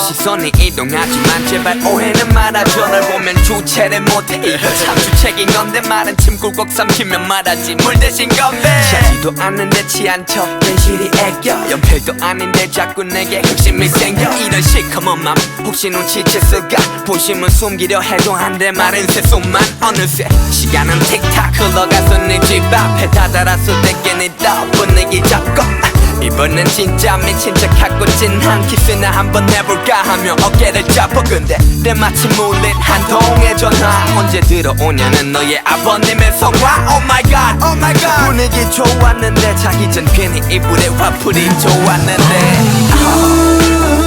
시선이 이동하지만 제발 오해는 말아줘 널 보면 주체를 못해. 이거 참 주책인 건데 말은 침 꿀꺽 삼키면 말하지. 물 대신 건배. 취하지도 않는데 취한 척. 괜시리 애껴. 연필도 아닌데 자꾸 내게 흑심이 생겨. 이런 시커먼 맘 혹시 눈치챘을까 보심은 숨기려 해도 한데 마른 새손만. 어느새 시간은 틱탁 흘러가서 네 집 앞에 다다랐을 때 깨니 떠분위기 잡고 이번엔 진짜 미친 척하고 찐한 키스나 한번 해볼까 하며 어깨를 잡고 근데 때마침 울린 한 통의 전화. 언제 들어오냐는 너의 아버님의 성화. Oh my god oh my god. 분위기 좋았는데 자기 전 괜히 이불에 화풀이 좋았는데. 난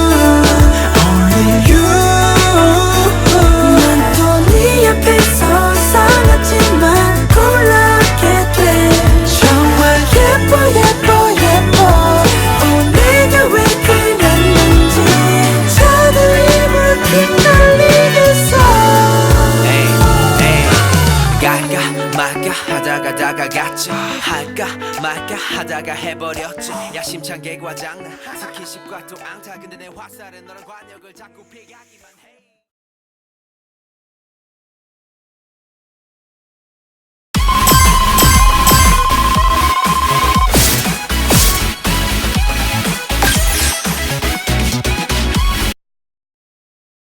말까 하다가 다가갔지 할까 말까 하다가 해버렸지 야심찬 개과장난 스킨십과 또 앙타. 근데 내 화살은 너랑 관역을 자꾸 피하기만 해